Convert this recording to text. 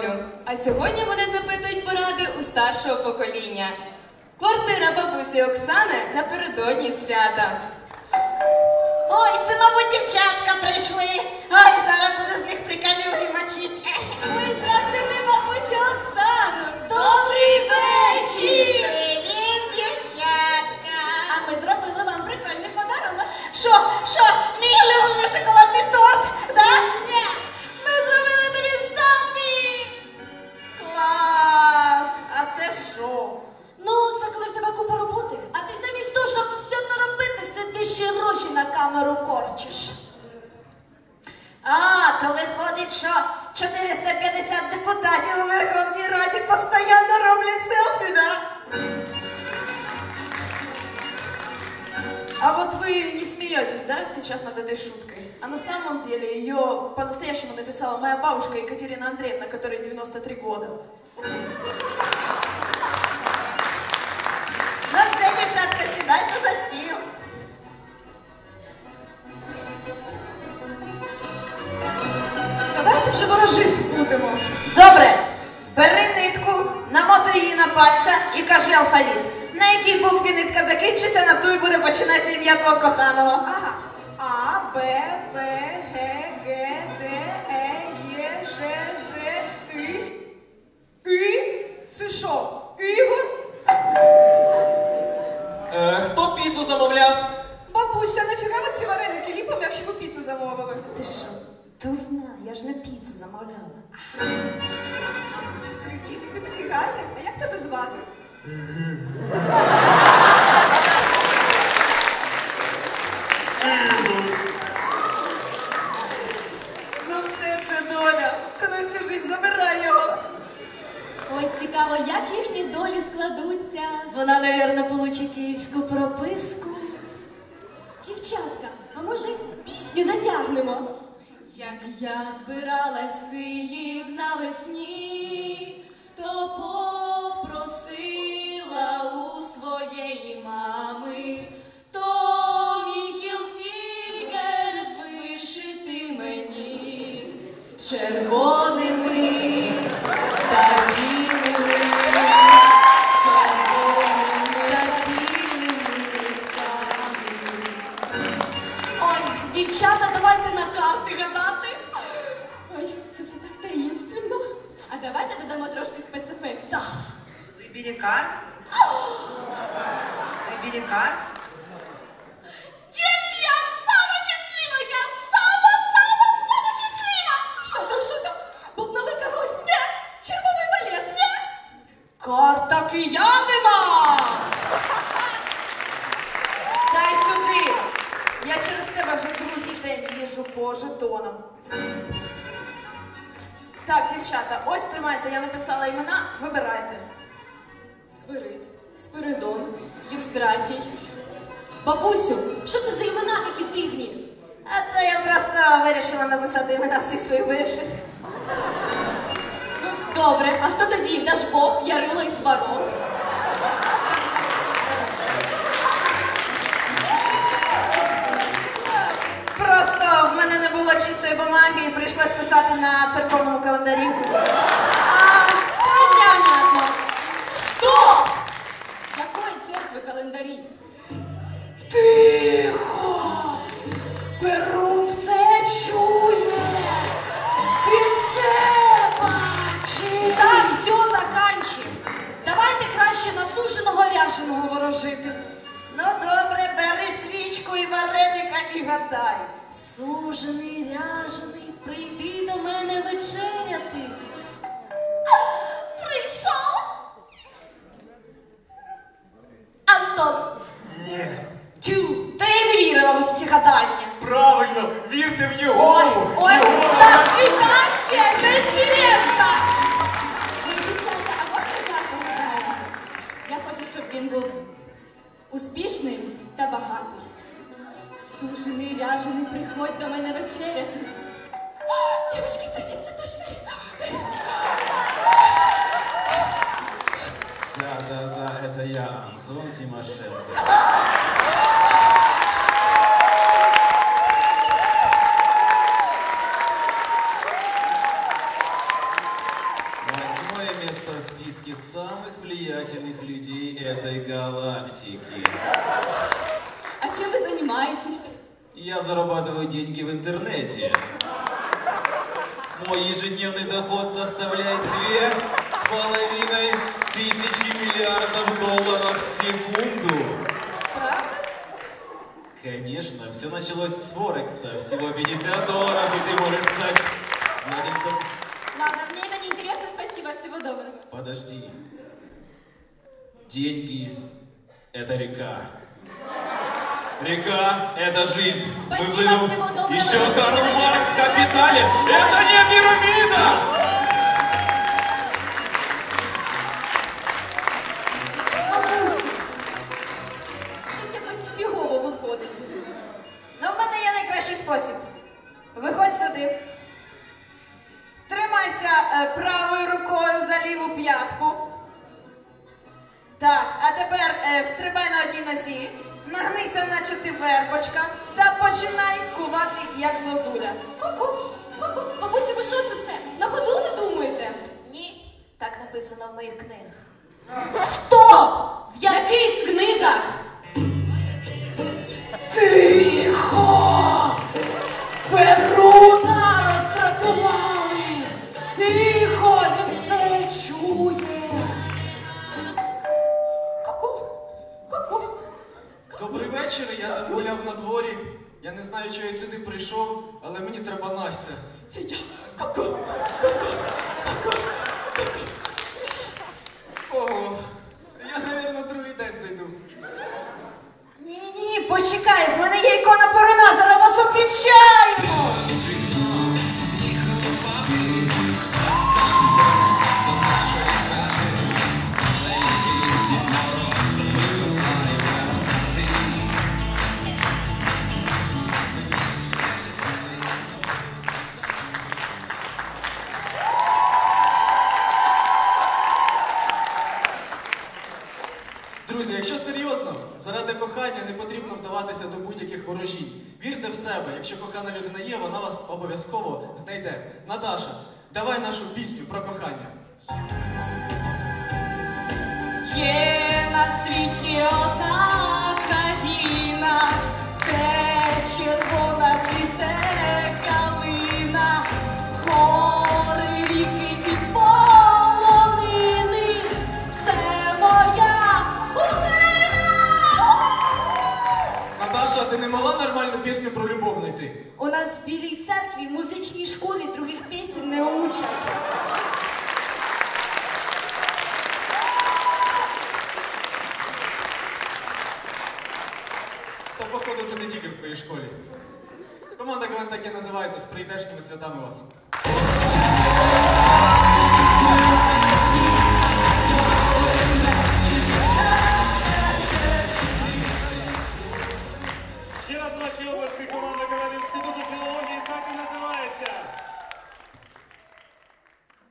долю. А сьогодні вони запитують поради у старшого покоління. Квартира бабусі Оксани напередодні свята. Ой, це, мабуть, дівчатка прийшли. Ой, зараз буду з них приколюги мочити. Ой, здравствуйте, бабуся Оксано! Добрий вечір! Привіт, дівчатка. А ми зробили вам прикольний подарунок. Що, що, мій улюблений шоколадний наробити, сидиш і гроші на камеру корчиш. А, то виходить, що 450 депутатів у Верховній Раді постійно роблять селфі, да? А вот вы не смеетесь, да, сейчас над этой шуткой? А на самом деле ее по-настоящему написала моя бабушка Екатерина Андреевна, которой 93 года. Ну все, дівчатка, сідайте за стіл. Давайте вже ворожити будемо. Добре, бери нитку, намотуй її на пальця і кажи алфавіт. На якій букві нитка закінчиться, на той буде починатися ім'я твого коханого. Дурна, я ж не піцу замовляла. Привіт, ти такий гарний. А як тебе звати? Ну все, це доля. Це на всю життя забирай його. Ой, цікаво, як їхні долі складуться. Вона, навірно, получить київську прописку. Дівчатка, а може пісню затягнемо? Як я збиралась в Київ навесні, Выбери кар. Выбери кар. Дід, я сама! Я сама, сама, сама! Що там, що там? Бубновий король? Ні! Червовий балет? Ні! Карта киянина! Дай сюди. Я через тебе вже другий день їжу по жетонам. Так, дівчата, ось тримайте, я написала імена, вибирайте. Спирит, Спиридон, Євстратій. Бабусю, що це за імена такі дивні? А то я просто вирішила написати імена всіх своїх бивших. Ну, добре, а хто тоді? Дашбог, Ярило і Сварог? Просто в мене не було чистої бумаги і прийшлось писати на церковному календарі. Вареника і гадай. Сужений, ряжений, прийди до мене вечеряти. Прийшов. Антон. Ні. Тю, та я не вірила в усі ці гадання. Правильно, вірте в його. Да, да, да, это я, Антон Тимошенко. самых влиятельных людей этой галактики. А чем вы занимаетесь? Я зарабатываю деньги в интернете. Мой ежедневный доход составляет две с половиной тысячи миллиардов долларов в секунду. Правда? Конечно, все началось с Форекса. Всего 50 долларов, и ты можешь стать владельцем... Ладно, мне это не интересно, спасибо, всего доброго. Подожди. Деньги — это река. Река — это жизнь. Мы Спасибо, плывем. всего доброго. Еще Карл Маркс в «Капитале». Это не пирамида! Бабусю, щось якось фігово виходить. Ну, в мене є найкращий спосіб. Виходь сюди. Тримайся е, правою рукою за ліву п'ятку. Так, а тепер е, стрибай на одній нозі, нагнися, наче ти вербочка, та починай кувати, як зозуля. Ку-ку, ку-ку. Бабусю, ви що це все? На ходу ви думаєте? Ні, так написано в моїх книгах. Стоп! В яких книгах? Тихо! Перуна розтратували! Тихо, він все чує! Вечір, я гуляв на дворі. Я не знаю, чого я сюди прийшов, але мені треба Настя. Це я. Ку-ку. Ого, я, мабуть, другий день зайду. Ні, ні, почекай, в мене є ікона Перуна, вас обвінчаємо! Кохана людина є, вона вас обов'язково знайде. Наташа, давай нашу пісню про кохання. Є на світі одна пісню про любов знайти? У нас в Білій церкві в музичній школі других пісень не учать. Та походу це не тільки в твоїй школі. Команда КВН так і називається з прийдешніми святами вас.